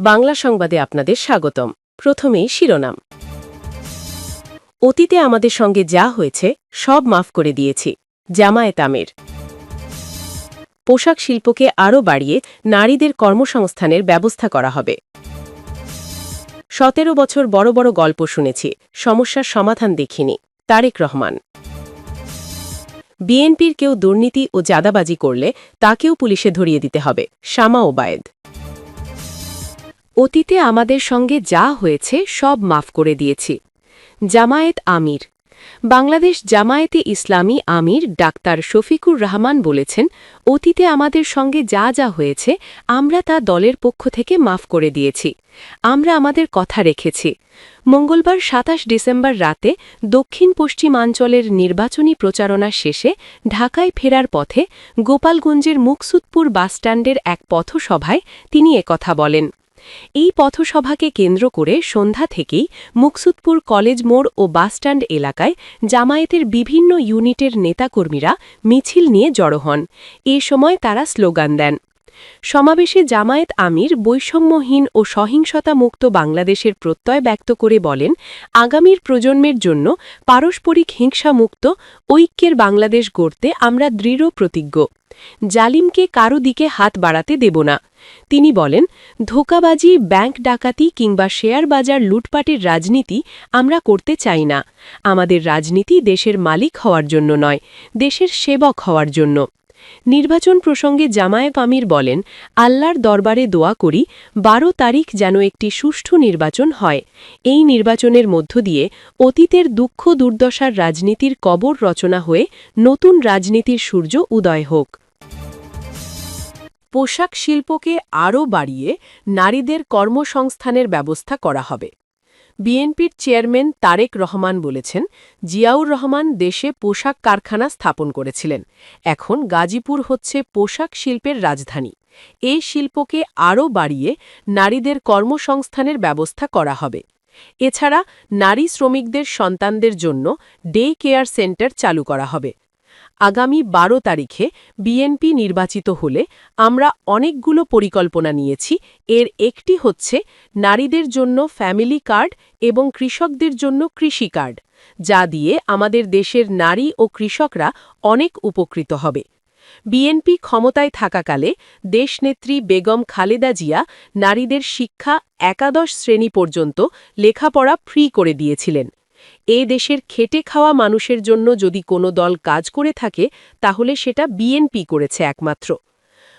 বাংলা সংবাদে আপনাদের স্বাগতম। প্রথমেই শিরোনাম। অতীতে আমাদের সঙ্গে যা হয়েছে, সব মাফ করে দিয়েছি। জামায়াত আমির। পোশাক শিল্পকে আরও বাড়িয়ে নারীদের কর্মসংস্থানের ব্যবস্থা করা হবে। সতেরো বছর বড় বড় গল্প শুনেছি, সমস্যার সমাধান দেখিনি, তারেক রহমান। বিএনপির কেউ দুর্নীতি ও জাদাবাজি করলে তাকেও পুলিশে ধরিয়ে দিতে হবে, শামা ওবায়েদ। অতীতে আমাদের সঙ্গে যা হয়েছে সব মাফ করে দিয়েছি। জামায়েত আমির। বাংলাদেশ জামায়েতে ইসলামী আমির ডাক্তার শফিকুর রহমান বলেছেন, অতীতে আমাদের সঙ্গে যা যা হয়েছে, আমরা তা দলের পক্ষ থেকে মাফ করে দিয়েছি। আমরা আমাদের কথা রেখেছি। মঙ্গলবার সাতাশ ডিসেম্বর রাতে দক্ষিণ পশ্চিমাঞ্চলের নির্বাচনী প্রচারণা শেষে ঢাকায় ফেরার পথে গোপালগঞ্জের মুকসুদপুর বাসস্ট্যান্ডের এক পথসভায় তিনি একথা বলেন। এই পথসভাকে কেন্দ্র করে সন্ধ্যা থেকেই মুকসুদপুর কলেজ মোড় ও বাসস্ট্যান্ড এলাকায় জামায়াতের বিভিন্ন ইউনিটের নেতাকর্মীরা মিছিল নিয়ে জড়ো হন। এ সময় তারা স্লোগান দেন। সমাবেশে জামায়াত আমির বৈষম্যহীন ও সহিংসতামুক্ত বাংলাদেশের প্রত্যয় ব্যক্ত করে বলেন, আগামীর প্রজন্মের জন্য পারস্পরিক হিংসামুক্ত ঐক্যের বাংলাদেশ গড়তে আমরা দৃঢ় প্রতিজ্ঞ। জালিমকে কারও দিকে হাত বাড়াতে দেব না। তিনি বলেন, ধোকাবাজি, ব্যাংক ডাকাতি কিংবা শেয়ার বাজার লুটপাটের রাজনীতি আমরা করতে চাই না। আমাদের রাজনীতি দেশের মালিক হওয়ার জন্য নয়, দেশের সেবক হওয়ার জন্য। নির্বাচন প্রসঙ্গে জামায়েত আমির বলেন, আল্লাহর দরবারে দোয়া করি, বারো তারিখ যেন একটি সুষ্ঠু নির্বাচন হয়। এই নির্বাচনের মধ্য দিয়ে অতীতের দুঃখ দুর্দশার রাজনীতির কবর রচনা হয়ে নতুন রাজনীতির সূর্য উদয় হোক। পোশাক শিল্পকে আরও বাড়িয়ে নারীদের কর্মসংস্থানের ব্যবস্থা করা হবে। বিএনপির চেয়ারম্যান তারেক রহমান বলেছেন, জিয়াউর রহমান দেশে পোশাক কারখানা স্থাপন করেছিলেন। এখন গাজীপুর হচ্ছে পোশাক শিল্পের রাজধানী। এই শিল্পকে আরও বাড়িয়ে নারীদের কর্মসংস্থানের ব্যবস্থা করা হবে। এছাড়া নারী শ্রমিকদের সন্তানদের জন্য ডে কেয়ার সেন্টার চালু করা হবে। আগামী বারো তারিখে বিএনপি নির্বাচিত হলে আমরা অনেকগুলো পরিকল্পনা নিয়েছি। এর একটি হচ্ছে নারীদের জন্য ফ্যামিলি কার্ড এবং কৃষকদের জন্য কৃষি কার্ড, যা দিয়ে আমাদের দেশের নারী ও কৃষকরা অনেক উপকৃত হবে। বিএনপি ক্ষমতায় থাকাকালে দেশনেত্রী বেগম খালেদা জিয়া নারীদের শিক্ষা একাদশ শ্রেণি পর্যন্ত লেখাপড়া ফ্রি করে দিয়েছিলেন। এ দেশের খেটে খাওয়া মানুষের জন্য যদি কোনো দল কাজ করে থাকে, তাহলে সেটা বিএনপি করেছে একমাত্র।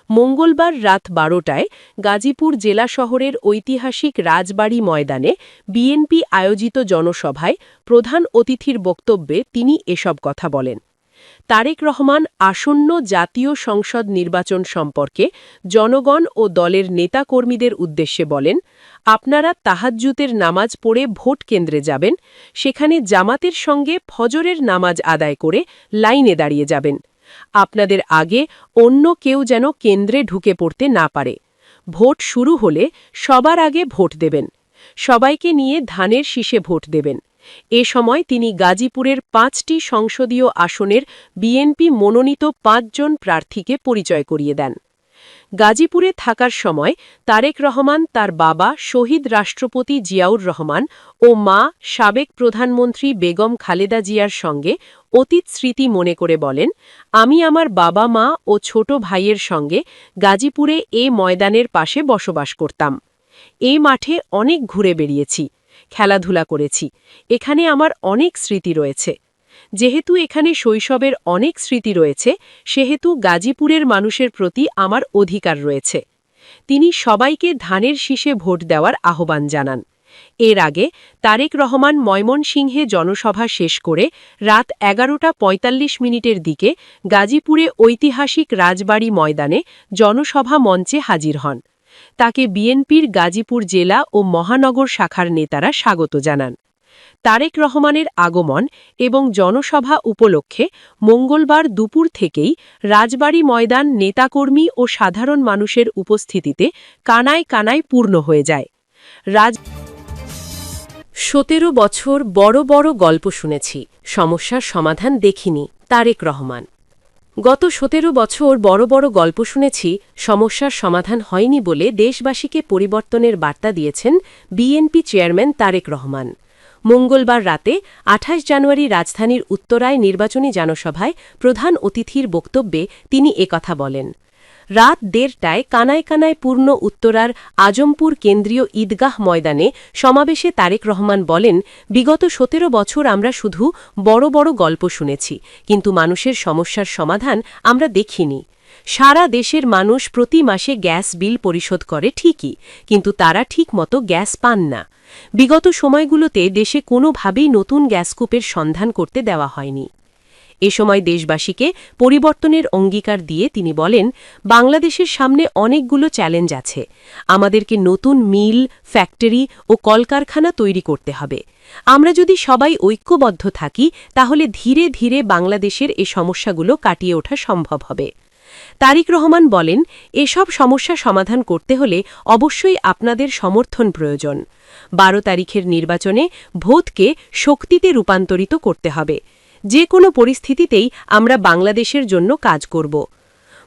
মঙ্গলবার রাত বারোটায় গাজীপুর জেলা শহরের ঐতিহাসিক রাজবাড়ি ময়দানে বিএনপি আয়োজিত জনসভায় প্রধান অতিথির বক্তব্যে তিনি এসব কথা বলেন। তারেক রহমান আসন্ন জাতীয় সংসদ নির্বাচন সম্পর্কে জনগণ ও দলের নেতাকর্মীদের উদ্দেশ্যে বলেন, আপনারা তাহাজ্জুতের নামাজ পড়ে ভোট কেন্দ্রে যাবেন, সেখানে জামাতের সঙ্গে ফজরের নামাজ আদায় করে লাইনে দাঁড়িয়ে যাবেন। আপনাদের আগে অন্য কেউ যেন কেন্দ্রে ঢুকে পড়তে না পারে। ভোট শুরু হলে সবার আগে ভোট দেবেন। সবাইকে নিয়ে ধানের শীষে ভোট দেবেন। এ সময় তিনি গাজীপুরের পাঁচটি সংসদীয় আসনের বিএনপি মনোনীত পাঁচজন প্রার্থীকে পরিচয় করিয়ে দেন। গাজীপুরে থাকার সময় তারেক রহমান, তার বাবা শহীদ রাষ্ট্রপতি জিয়াউর রহমান ও মা সাবেক প্রধানমন্ত্রী বেগম খালেদা জিয়ার সঙ্গে অতীত স্মৃতি মনে করে বলেন, আমি আমার বাবা, মা ও ছোট ভাইয়ের সঙ্গে গাজীপুরে এ ময়দানের পাশে বসবাস করতাম। এ মাঠে অনেক ঘুরে বেরিয়েছি খেলাধুলা করেছি। এখানে আমার অনেক স্মৃতি রয়েছে। যেহেতু এখানে শৈশবের অনেক স্মৃতি রয়েছে, সেহেতু গাজীপুরের মানুষের প্রতি আমার অধিকার রয়েছে। তিনি সবাইকে ধানের শীষে ভোট দেওয়ার আহ্বান জানান। এর আগে তারেক রহমান ময়মনসিংহে জনসভা শেষ করে রাত এগারোটা ৪৫ মিনিটের দিকে গাজীপুরে ঐতিহাসিক রাজবাড়ি ময়দানে জনসভা মঞ্চে হাজির হন। তাকে বিএনপির গাজীপুর জেলা ও মহানগর শাখার নেতারা স্বাগত জানান। তারেক রহমানের আগমন এবং জনসভা উপলক্ষে মঙ্গলবার দুপুর থেকেই রাজবাড়ী ময়দান নেতাকর্মী ও সাধারণ মানুষের উপস্থিতিতে কানায় কানায় পূর্ণ হয়ে যায়। রাজ সতেরো বছর বড় বড় গল্প শুনেছি। সমস্যার সমাধান দেখিনি তারেক রহমান। গত সতেরো বছর বড় বড় গল্প শুনেছি, সমস্যার সমাধান হয়নি বলে দেশবাসীকে পরিবর্তনের বার্তা দিয়েছেন বিএনপি চেয়ারম্যান তারেক রহমান। মঙ্গলবার রাতে আঠাশ জানুয়ারি রাজধানীর উত্তরায় নির্বাচনী জনসভায় প্রধান অতিথির বক্তব্যে তিনি একথা বলেন। রাত দেড়টায় কানায় কানায় পূর্ণ উত্তরার আজমপুর কেন্দ্রীয় ঈদগাহ ময়দানে সমাবেশে তারেক রহমান বলেন, বিগত সতেরো বছর আমরা শুধু বড় বড় গল্প শুনেছি, কিন্তু মানুষের সমস্যার সমাধান আমরা দেখিনি। সারা দেশের মানুষ প্রতি মাসে গ্যাস বিল পরিশোধ করে ঠিকই, কিন্তু তারা ঠিকমতো গ্যাস পান না। বিগত সময়গুলোতে দেশে কোনোভাবেই নতুন গ্যাসকূপের সন্ধান করতে দেওয়া হয়নি। এ সময় দেশবাসীকে পরিবর্তনের অঙ্গীকার দিয়ে তিনি বলেন, বাংলাদেশের সামনে অনেকগুলো চ্যালেঞ্জ আছে। আমাদেরকে নতুন মিল, ফ্যাক্টরি ও কলকারখানা তৈরি করতে হবে। আমরা যদি সবাই ঐক্যবদ্ধ থাকি, তাহলে ধীরে ধীরে বাংলাদেশের এ সমস্যাগুলো কাটিয়ে ওঠা সম্ভব হবে। তারিক রহমান বলেন, এসব সমস্যা সমাধান করতে হলে অবশ্যই আপনাদের সমর্থন প্রয়োজন। বারো তারিখের নির্বাচনে ভোটকে শক্তিতে রূপান্তরিত করতে হবে। যে কোনো পরিস্থিতিতেই আমরা বাংলাদেশের জন্য কাজ করব।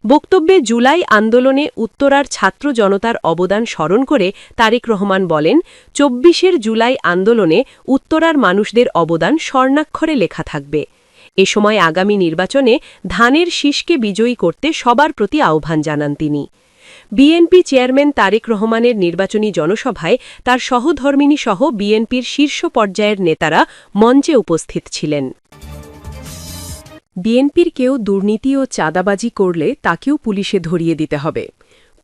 বক্তব্যে জুলাই আন্দোলনে উত্তরার ছাত্র জনতার অবদান স্মরণ করে তারেক রহমান বলেন, চব্বিশের জুলাই আন্দোলনে উত্তরার মানুষদের অবদান স্বর্ণাক্ষরে লেখা থাকবে। এ সময় আগামী নির্বাচনে ধানের শীষকে বিজয়ী করতে সবার প্রতি আহ্বান জানান তিনি। বিএনপি চেয়ারম্যান তারেক রহমানের নির্বাচনী জনসভায় তার সহধর্মিনী সহ বিএনপির শীর্ষ পর্যায়ের নেতারা মঞ্চে উপস্থিত ছিলেন। বিএনপির কেউ দুর্নীতি ও চাঁদাবাজি করলে তাকেও পুলিশে ধরিয়ে দিতে হবে।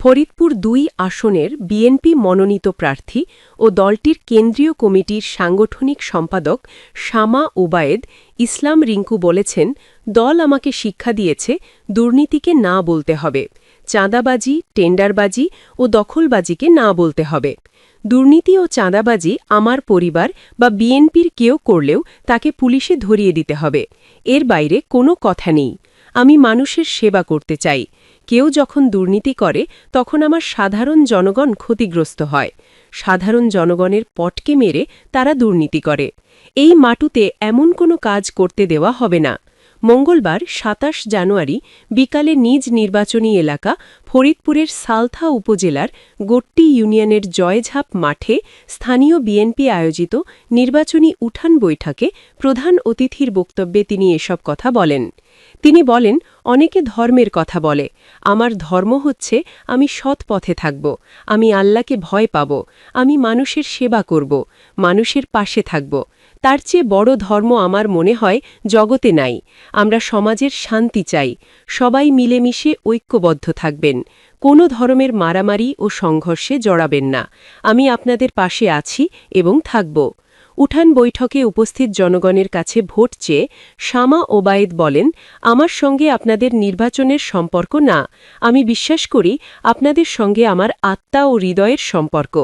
ফরিদপুর দুই আসনের বিএনপি মনোনীত প্রার্থী ও দলটির কেন্দ্রীয় কমিটির সাংগঠনিক সম্পাদক শামা ওবায়েদ ইসলাম রিঙ্কু বলেছেন, দল আমাকে শিক্ষা দিয়েছে, দুর্নীতিকে না বলতে হবে। চাঁদাবাজি, টেন্ডারবাজি ও দখলবাজিকে না বলতে হবে। দুর্নীতি ও চাঁদাবাজি আমার পরিবার বা বিএনপির কেউ করলেও তাকে পুলিশে ধরিয়ে দিতে হবে। এর বাইরে কোনো কথা নেই। আমি মানুষের সেবা করতে চাই। কেউ যখন দুর্নীতি করে, তখন আমার সাধারণ জনগণ ক্ষতিগ্রস্ত হয়। সাধারণ জনগণের পটকে মেরে তারা দুর্নীতি করে। এই মাটুতে এমন কোনো কাজ করতে দেওয়া হবে না। মঙ্গলবার সাতাশ জানুয়ারি বিকালে নিজ নির্বাচনী এলাকা ফরিদপুরের সালথা উপজেলার গোট্টি ইউনিয়নের জয়ঝাপ মাঠে স্থানীয় বিএনপি আয়োজিত নির্বাচনী উঠান বৈঠকে প্রধান অতিথির বক্তব্যে তিনি এসব কথা বলেন। তিনি বলেন, অনেকে ধর্মের কথা বলে। আমার ধর্ম হচ্ছে, আমি সৎ পথে থাকব। আমি আল্লাহকে ভয় পাব। আমি মানুষের সেবা করব। মানুষের পাশে থাকব। তার চেয়ে বড় ধর্ম আমার মনে হয় জগতে নাই। আমরা সমাজের শান্তি চাই। সবাই মিলেমিশে ঐক্যবদ্ধ থাকবেন। কোনো ধর্মের মারামারি ও সংঘর্ষে জড়াবেন না। আমি আপনাদের পাশে আছি এবং থাকব। উঠান বৈঠকে উপস্থিত জনগণের কাছে ভোট চেয়ে শামা ওবায়েদ বলেন, আমার সঙ্গে আপনাদের নির্বাচনের সম্পর্ক না। আমি বিশ্বাস করি আপনাদের সঙ্গে আমার আত্মা ও হৃদয়ের সম্পর্ক।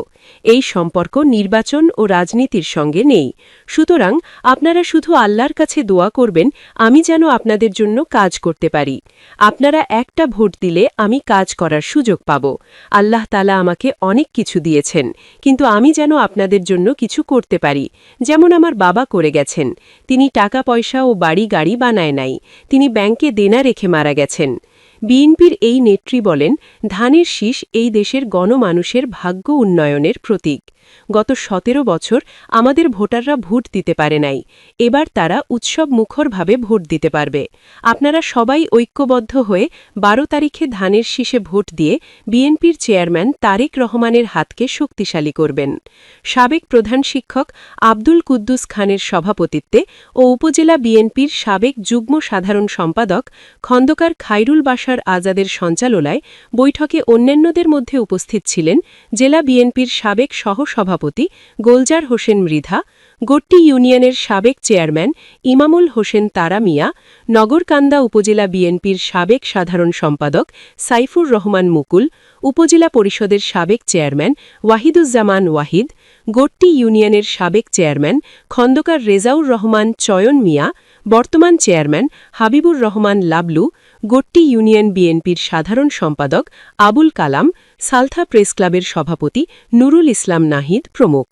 এই সম্পর্ক নির্বাচন ও রাজনীতির সঙ্গে নেই। সুতরাং আপনারা শুধু আল্লাহর কাছে দোয়া করবেন, আমি যেন আপনাদের জন্য কাজ করতে পারি। আপনারা একটা ভোট দিলে আমি কাজ করার সুযোগ পাব। আল্লাহ তালা আমাকে অনেক কিছু দিয়েছেন, কিন্তু আমি যেন আপনাদের জন্য কিছু করতে পারি। যেমন আমার বাবা করে গেছেন। তিনি টাকা, পয়সা ও বাড়ি, গাড়ি বানায় নাই। তিনি ব্যাংকে দেনা রেখে মারা গেছেন। বিএনপির এই নেত্রী বলেন, ধানের শীষ এই দেশের গণমানুষের ভাগ্য উন্নয়নের প্রতীক। গত সতেরো বছর আমাদের ভোটাররা ভোট দিতে পারে নাই। এবার তারা উৎসব মুখরভাবে ভোট দিতে পারবে। আপনারা সবাই ঐক্যবদ্ধ হয়ে বারো তারিখে ধানের শীষে ভোট দিয়ে বিএনপির চেয়ারম্যান তারেক রহমানের হাতকে শক্তিশালী করবেন। সাবেক প্রধান শিক্ষক আব্দুল কুদ্দুস খানের সভাপতিত্বে ও উপজেলা বিএনপির সাবেক যুগ্ম সাধারণ সম্পাদক খন্দকার খাইরুল বাসার আজাদের সঞ্চালনায় বৈঠকে অন্যান্যদের মধ্যে উপস্থিত ছিলেন জেলা বিএনপির সাবেক সহ সভাপতি গোলজার হোসেন মৃধা, গোট্টি ইউনিয়নের সাবেক চেয়ারম্যান ইমামুল হোসেন তারা মিয়া, নগরকান্দা উপজেলা বিএনপির সাবেক সাধারণ সম্পাদক সাইফুর রহমান মুকুল, উপজেলা পরিষদের সাবেক চেয়ারম্যান ওয়াহিদুজ্জামান ওয়াহিদ, গোট্টি ইউনিয়নের সাবেক চেয়ারম্যান খন্দকার রেজাউর রহমান চয়ন মিয়া, বর্তমান চেয়ারম্যান হাবিবুর রহমান লাবলু, গোট্টি ইউনিয়ন বিএনপির সাধারণ সম্পাদক আবুল কালাম সালথা প্রেস ক্লাবের সভাপতি নুরুল ইসলাম নাহিদ প্রমুখ।